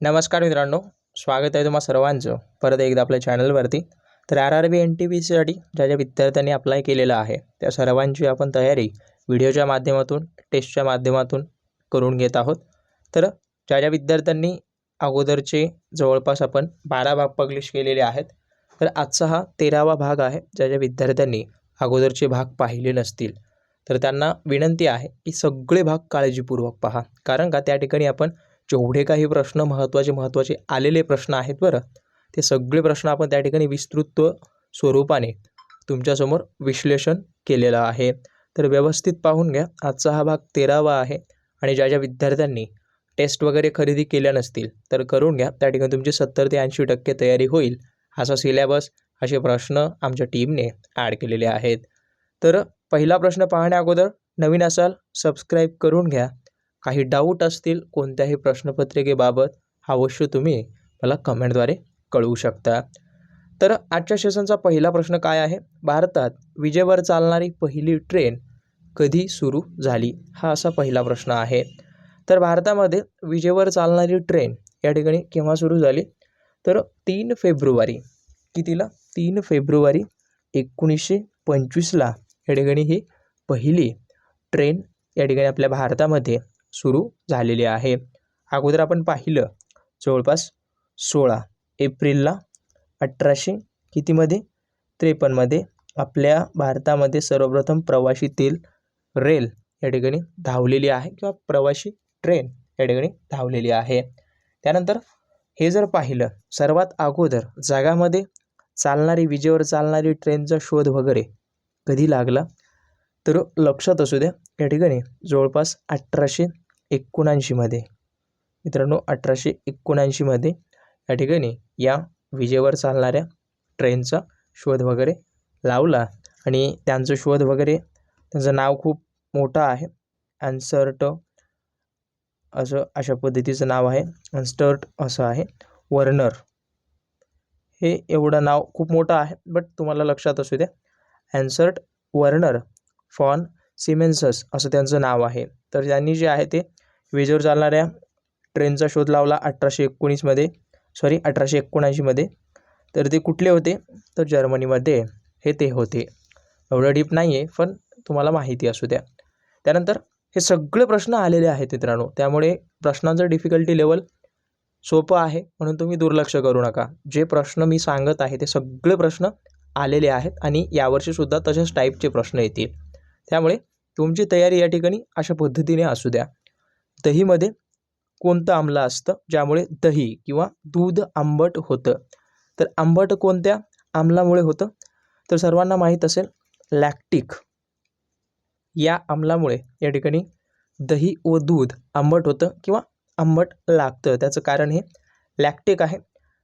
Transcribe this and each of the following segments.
नमस्कार मित्रांनो स्वागत आहे तुम्हा सर्वांचं परत एकदा आपल्या चॅनलवरती. तर R R B N T P सीसाठी ज्या ज्या विद्यार्थ्यांनी अप्लाय केलेलं आहे त्या सर्वांची आपण तयारी व्हिडिओच्या माध्यमातून टेस्टच्या माध्यमातून करून घेत आहोत. तर ज्या ज्या विद्यार्थ्यांनी अगोदरचे जवळपास आपण बारा भाग पब्लिश केलेले आहेत तर आजचा हा तेरावा भाग आहे ज्या ज्या विद्यार्थ्यांनी अगोदरचे भाग पाहिले नसतील. तर त्यांना विनंती आहे की सगळे भाग काळजीपूर्वक पहा कारण का त्या ठिकाणी आपण जेवढे काही प्रश्न महत्त्वाचे महत्त्वाचे आलेले प्रश्न आहेत बरं ते सगळे प्रश्न आपण त्या ठिकाणी विस्तृत स्वरूपाने तुमच्यासमोर विश्लेषण केलेलं आहे. तर व्यवस्थित पाहून घ्या आजचा हा भाग तेरावा आहे आणि ज्या ज्या विद्यार्थ्यांनी टेस्ट वगैरे खरेदी केल्या नसतील तर करून घ्या. त्या ठिकाणी तुमची सत्तर ते ऐंशी टक्के तयारी होईल. असा सिलेबस असे प्रश्न आमच्या टीमने ॲड केलेले आहेत. तर पहिला प्रश्न पाहण्या अगोदर नवीन असाल सबस्क्राईब करून घ्या. काही डाऊट असतील कोणत्याही प्रश्नपत्रिकेबाबत अवश्य तुम्ही मला कमेंटद्वारे कळवू शकता. तर आजच्या सेशनचा पहिला प्रश्न काय आहे? भारतात विजेवर चालणारी पहिली ट्रेन कधी सुरू झाली? हा असा पहिला प्रश्न आहे. तर भारतामध्ये विजेवर चालणारी ट्रेन या ठिकाणी केव्हा सुरू झाली? तर तीन फेब्रुवारी कितीला? तीन फेब्रुवारी एकोणीसशे पंचवीसला या ठिकाणी ही पहिली ट्रेन या ठिकाणी आपल्या भारतामध्ये सुरू झालेली आहे. अगोदर आपण पाहिलं जवळपास सोळा एप्रिलला अठराशे कितीमध्ये? त्रेपन्नमध्ये. आपल्या भारतामध्ये सर्वप्रथम प्रवाशी तेल रेल या ठिकाणी धावलेली आहे किंवा प्रवासी ट्रेन या ठिकाणी धावलेली आहे. त्यानंतर हे जर पाहिलं सर्वात अगोदर जगामध्ये चालणारी विजेवर चालणारी ट्रेनचा शोध वगैरे कधी लागला? तर लक्षात असू द्या या ठिकाणी जवळपास अठराशे एकोणऐंशीमध्ये मित्रांनो अठराशे एकोणऐंशीमध्ये या ठिकाणी या विजेवर चालणाऱ्या ट्रेनचा शोध वगैरे लावला आणि त्यांचं शोध वगैरे त्यांचं नाव खूप मोठं आहे. अनसर्ट असं अशा पद्धतीचं नाव आहे. अनस्टर्ट असं आहे. वर्नर हे एवढं नाव खूप मोठं आहे बट तुम्हाला लक्षात असू द्या. अॅन्सर्ट वर्नर फॉन सिमेन्सस असं त्यांचं नाव आहे. तर त्यांनी जे आहे ते विजेवर चालणाऱ्या ट्रेनचा शोध लावला अठराशे एकोणीसमध्ये सॉरी अठराशे एकोणऐंशीमध्ये तर ते कुठले होते? तर जर्मनीमध्ये हे ते होते. एवढं डीप नाही आहे पण तुम्हाला माहिती असू द्या. त्यानंतर हे सगळे प्रश्न आलेले आहेत मित्रांनो. त्यामुळे प्रश्नांचं डिफिकल्टी लेवल सोपं आहे म्हणून तुम्ही दुर्लक्ष करू नका. जे प्रश्न मी सांगत आहे ते सगळे प्रश्न आलेले आहेत आणि यावर्षीसुद्धा तशाच टाईपचे प्रश्न येतील. त्यामुळे तुमची तयारी या ठिकाणी अशा पद्धतीने असू द्या. दहीमध्ये कोणतं आम्ल असतं? ज्यामुळे दही किंवा दूध आंबट होतं. तर आंबट कोणत्या आम्लामुळे होतं? तर सर्वांना माहीत असेल लॅक्टिक या आम्लामुळे या ठिकाणी दही व दूध आंबट होतं किंवा आंबट लागतं. त्याचं कारण हे लॅक्टिक आहे.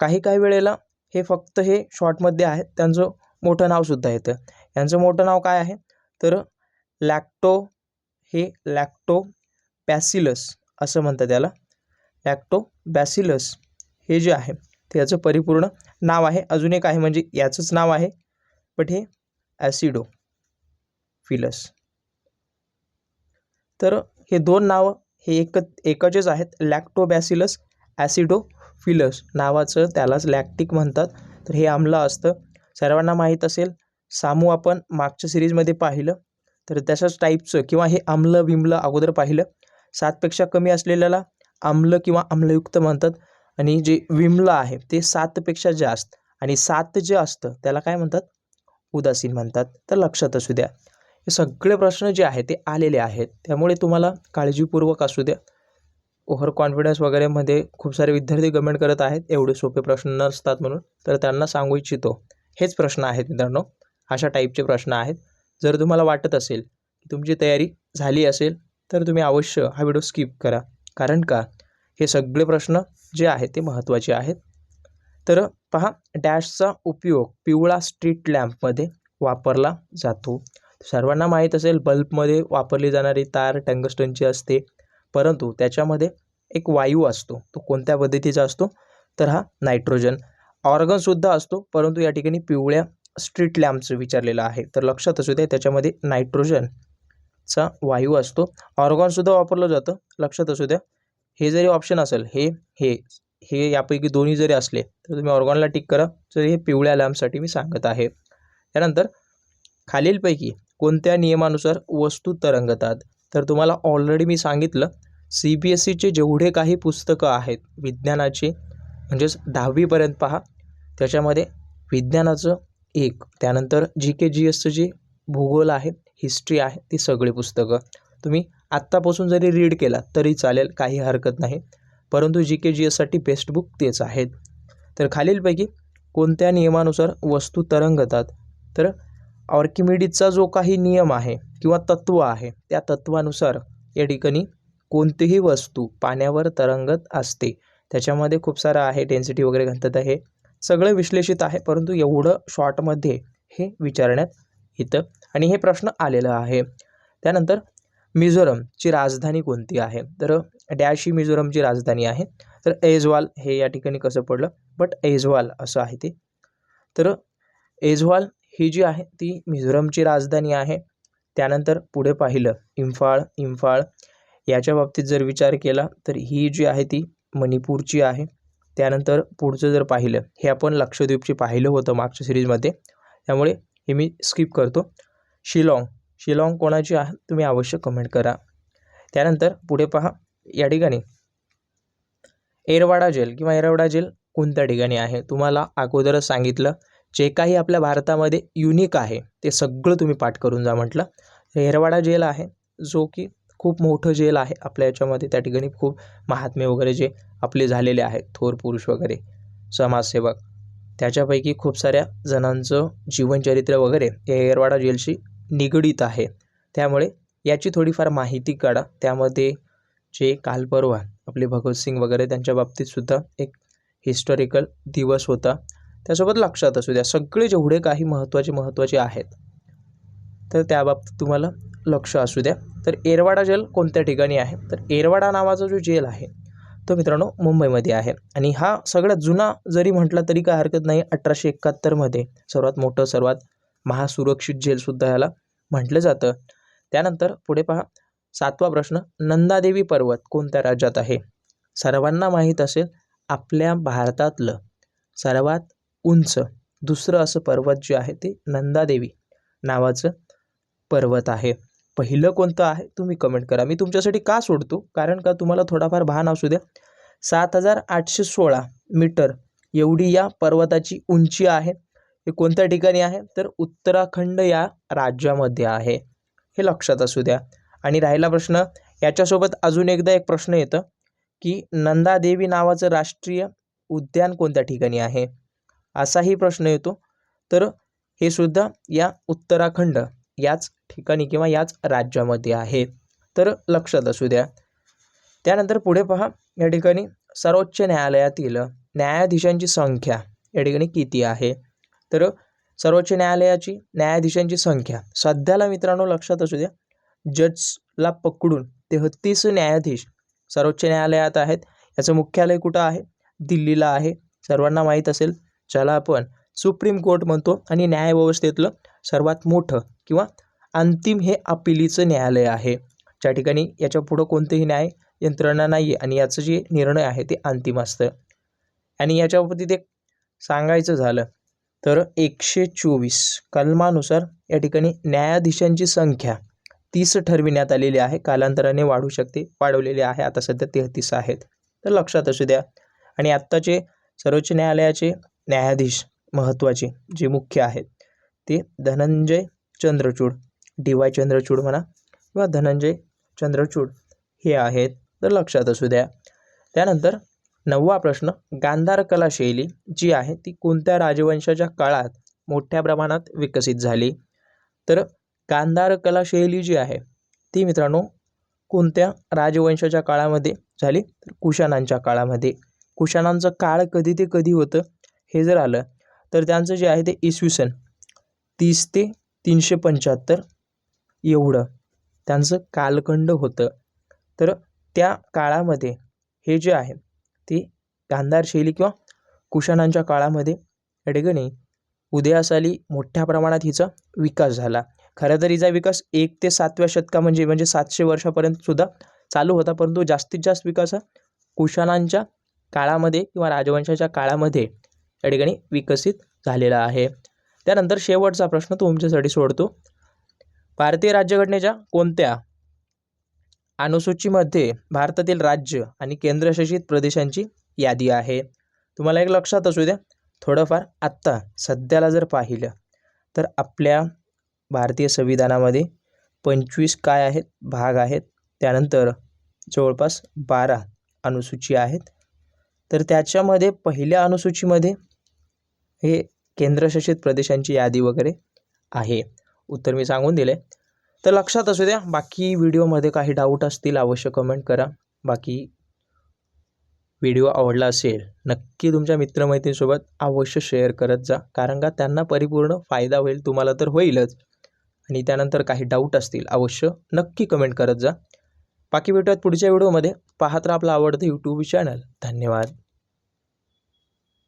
काही काही वेळेला हे फक्त हे शॉर्टमध्ये आहेत त्यांचं मोठं नावसुद्धा येतं. यांचं मोठं नाव काय आहे? तर लॅक्टो हे लॅक्टो पॅसिलस असं म्हणतात त्याला लॅक्टो बॅसिलस हे जे आहे ते याचं परिपूर्ण नाव आहे. अजून एक आहे म्हणजे याचंच नाव आहे बट हे ॲसिडो फिलस तर हे दोन नावं हे एक एकचेच आहेत. लॅक्टोबॅसिलस ॲसिडोफिलस नावाचं त्यालाच लॅक्टिक म्हणतात. तर हे आम्ल असतं. सर्वांना माहीत असेल. सामू आपण मागच्या सिरीजमध्ये पाहिलं. तर तशाच टाईपचं किंवा हे आम्ल विम्ल अगोदर पाहिलं. सातपेक्षा कमी असलेल्याला आम्ल किंवा आम्लयुक्त म्हणतात. आणि जे विम्ल आहे ते सातपेक्षा जास्त. आणि सात जे असतं त्याला काय म्हणतात? उदासीन म्हणतात. तर लक्षात असू द्या. हे सगळे प्रश्न जे आहेत ते आलेले आहेत. त्यामुळे तुम्हाला काळजीपूर्वक असू द्या. ओव्हर कॉन्फिडन्स वगैरेमध्ये खूप सारे विद्यार्थी कमेंट करत आहेत. एवढे सोपे प्रश्न नसतात म्हणून. तर त्यांना सांगू इच्छितो. हेच प्रश्न आहेत मित्रांनो. अशा टाईपचे प्रश्न आहेत. जर तुम्हाला वाटत असेल की तुमची तयारी झाली असेल तर तुम्ही अवश्य हा व्हिडिओ स्किप करा. कारण का? हे सगळे प्रश्न जे आहेत ते महत्त्वाचे आहेत. तर पहा डॅशचा उपयोग पिवळा स्ट्रीट लॅम्पमध्ये वापरला जातो. सर्वांना माहीत असेल बल्बमध्ये वापरली जाणारी तार टंगस्टनची असते परंतु त्याच्यामध्ये एक वायू असतो. तो कोणत्या पद्धतीचा असतो? तर हा नायट्रोजन. ऑर्गनसुद्धा असतो परंतु या ठिकाणी पिवळ्या स्ट्रीट लॅम्पचं विचारलेलं आहे. तर लक्षात असू द्या त्याच्यामध्ये नायट्रोजनचा वायू असतो. ऑर्गॉनसुद्धा वापरलं जातं. लक्षात असू द्या. हे जरी ऑप्शन असेल हे हे हे यापैकी दोन्ही जरी असले तर तुम्ही ऑर्गॉनला टिक करा. तर हे पिवळ्या लॅम्पसाठी मी सांगत आहे. त्यानंतर खालीलपैकी कोणत्या नियमानुसार वस्तू तरंगतात? तर तुम्हाला ऑलरेडी मी सांगितलं सी बी एस सीचे जेवढे काही पुस्तकं आहेत विज्ञानाचे म्हणजेच दहावीपर्यंत पहा. त्याच्यामध्ये विज्ञानाचं एक. त्यानंतर जी के जी एसचं जे भूगोल आहे हिस्ट्री आहे ती सगळी पुस्तकं. तुम्ही आत्तापासून जरी रीड केला तरी चालेल काही हरकत नाही. परंतु जी के जी एससाठी बेस्ट बुक तेच आहेत. तर खालीलपैकी कोणत्या नियमानुसार वस्तू तरंगतात? तर ऑर्किमिडीजचा जो काही नियम आहे किंवा तत्त्व आहे त्या तत्वानुसार या ठिकाणी कोणतीही वस्तू पाण्यावर तरंगत असते. त्याच्यामध्ये खूप सारं आहे डेन्सिटी वगैरे घनता हे सगळं विश्लेषित आहे परंतु एवढं शॉर्टमध्ये हे विचारण्यात येतं. आणि हे प्रश्न आलेलं आहे. त्यानंतर मिझोरमची राजधानी कोणती आहे? तर डॅश ही मिझोरमची राजधानी आहे. तर ऐझवाल हे या ठिकाणी कसं पडलं? बट ऐझवाल असं आहे ते. तर ऐझवाल ही जी आहे ती मिझोरमची राजधानी आहे. त्यानंतर पुढे पाहिलं इम्फाळ इम्फाळ. याच्या बाबतीत जर विचार केला तर ही जी आहे ती मणिपूरची आहे. त्यानंतर पुढचं जर पाहिलं हे आपण लक्षद्वीपची पाहिलं होतं मागच्या सिरीजमध्ये त्यामुळे हे मी स्किप करतो. शिलाँग. शिलाँग कोणाची आहे तुम्ही अवश्य कमेंट करा. त्यानंतर पुढे पहा या ठिकाणी. एरवाडा जेल किंवा एरवाडा जेल कोणत्या ठिकाणी आहे? तुम्हाला अगोदरच सांगितलं जे काही आपल्या भारतामध्ये युनिक आहे ते सगळं तुम्ही पाठ करून जा म्हटलं. एरवाडा जेल आहे जो की खूप मोठं जेल आहे आपल्या याच्यामध्ये. त्या ठिकाणी खूप महात्मे वगैरे जे आपले झालेले आहेत थोर पुरुष वगैरे समाजसेवक. त्याच्यापैकी खूप साऱ्या जणांचं जीवनचरित्र वगैरे या येरवाडा जेलशी निगडीत आहे. त्यामुळे याची थोडीफार माहिती काढा. त्यामध्ये जे काल परवा आपले भगतसिंग वगैरे त्यांच्या बाबतीतसुद्धा एक हिस्टॉरिकल दिवस होता. त्यासोबत लक्षात असू द्या सगळे जेवढे काही महत्त्वाचे महत्त्वाचे आहेत तर त्याबाबतीत तुम्हाला लक्ष असू द्या. तर एरवाडा जेल कोणत्या ठिकाणी आहे? तर एरवाडा नावाचा जो जेल आहे तो मित्रांनो मुंबईमध्ये आहे. आणि हा सगळ्यात जुना जरी म्हटला तरी काय हरकत नाही अठराशे एकाहत्तरमध्ये सर्वात मोठं सर्वात महासुरक्षित जेलसुद्धा ह्याला म्हटलं जातं. त्यानंतर पुढे पहा. सातवा प्रश्न नंदादेवी पर्वत कोणत्या राज्यात आहे? सर्वांना माहीत असेल आपल्या भारतातलं सर्वात उंच दुसरं असं पर्वत जे आहे ते नंदादेवी नावाचं पर्वत आहे. पहिलं कोणतं आहे तुम्ही कमेंट करा. मी तुमच्यासाठी का सोडतो? कारण का तुम्हाला थोडाफार भान असू द्या. सात हजार आठशे सोळा मीटर एवढी या पर्वताची उंची आहे. हे कोणत्या ठिकाणी आहे? तर उत्तराखंड या राज्यामध्ये आहे. हे लक्षात असू द्या. आणि राहिला प्रश्न याच्यासोबत अजून एकदा एक प्रश्न येतं की नंदादेवी नावाचं राष्ट्रीय उद्यान कोणत्या ठिकाणी आहे? असाही प्रश्न येतो. तर हे सुद्धा या उत्तराखंड याच ठिकाणी किंवा याच राज्यामध्ये आहे. तर लक्षात असू द्या. त्यानंतर पुढे पहा या ठिकाणी सर्वोच्च न्यायालयातील न्यायाधीशांची संख्या या ठिकाणी किती आहे? तर सर्वोच्च न्यायालयाची न्यायाधीशांची संख्या सध्याला मित्रांनो लक्षात असू द्या जजला पकडून तेहतीस न्यायाधीश सर्वोच्च न्यायालयात आहेत. याचं मुख्यालय कुठं आहे? दिल्लीला आहे. सर्वांना माहीत असेल ज्याला आपण सुप्रीम कोर्ट म्हणतो आणि न्यायव्यवस्थेतलं सर्वात मोठं किंवा अंतिम हे अपिलीचं न्यायालय आहे. ज्या ठिकाणी याच्या पुढं कोणतेही न्याय यंत्रणा नाही आहे आणि याचं जे निर्णय आहे ते अंतिम असतं. आणि याच्या बाबतीत एक सांगायचं झालं तर एकशे चोवीस कलमानुसार या ठिकाणी न्यायाधीशांची संख्या तीस ठरविण्यात आलेली आहे. कालांतराने वाढू शकते वाढवलेली आहे. आता सध्या तेहतीस आहेत. तर लक्षात असू द्या. आणि आत्ताचे सर्वोच्च न्यायालयाचे न्यायाधीश महत्त्वाचे जे मुख्य आहेत ते धनंजय चंद्रचूड. डी वाय चंद्रचूड म्हणा किंवा धनंजय चंद्रचूड हे आहेत तर लक्षात असू द्या. त्यानंतर नववा प्रश्न गांधार कला शैली जी आहे ती कोणत्या राजवंशाच्या काळात मोठ्या प्रमाणात विकसित झाली? तर गांधार कला शैली जी आहे ती मित्रांनो कोणत्या राजवंशाच्या काळामध्ये झाली? तर कुशाणांच्या काळामध्ये. कुशाणांचं काळ कधी ते कधी होतं हे जर आलं तर त्यांचं जे आहे ते इसवी सन तीस ते तीनशे पंच्याहत्तर एवढं. त्यांचं कालखंड होतं. तर त्या काळामध्ये हे जे आहे ते गांधार शैली किंवा कुशाणांच्या काळामध्ये या ठिकाणी उदयास आली मोठ्या प्रमाणात हिचा विकास झाला. खरं तर हिचा विकास एक ते सातव्या शतका म्हणजे म्हणजे सातशे वर्षापर्यंत सुद्धा चालू होता परंतु जास्तीत जास्त विकास हा कुशाणांच्या काळामध्ये किंवा राजवंशाच्या काळामध्ये या ठिकाणी विकसित झालेला आहे. त्यानंतर शेवटचा प्रश्न तुमच्यासाठी सोडतो. भारतीय राज्यघटनेच्या कोणत्या अनुसूचीमध्ये भारतातील राज्य आणि केंद्रशासित प्रदेशांची यादी आहे? तुम्हाला एक लक्षात असू द्या. थोडंफार आत्ता सध्याला जर पाहिलं तर आपल्या भारतीय संविधानामध्ये पंचवीस काय आहेत? भाग आहेत. त्यानंतर जवळपास बारा अनुसूची आहेत. तर त्याच्यामध्ये पहिल्या अनुसूचीमध्ये हे केंद्रशासित प्रदेशांची यादी वगैरे आहे. उत्तर मी सांगून दिले तर लक्षात असू द्या बाकी व्हिडिओमध्ये काही डाऊट असतील अवश्य कमेंट करा. बाकी व्हिडिओ आवडला असेल नक्की तुमच्या मित्रमैत्रिणीसोबत अवश्य शेअर करत जा. कारण का त्यांना परिपूर्ण फायदा होईल तुम्हाला तर होईलच. आणि त्यानंतर काही डाऊट असतील अवश्य नक्की कमेंट करत जा. बाकी भेटूयात पुढच्या व्हिडिओमध्ये. पाहत राहा आपला आवडतं यूट्यूब चॅनल धन्यवाद.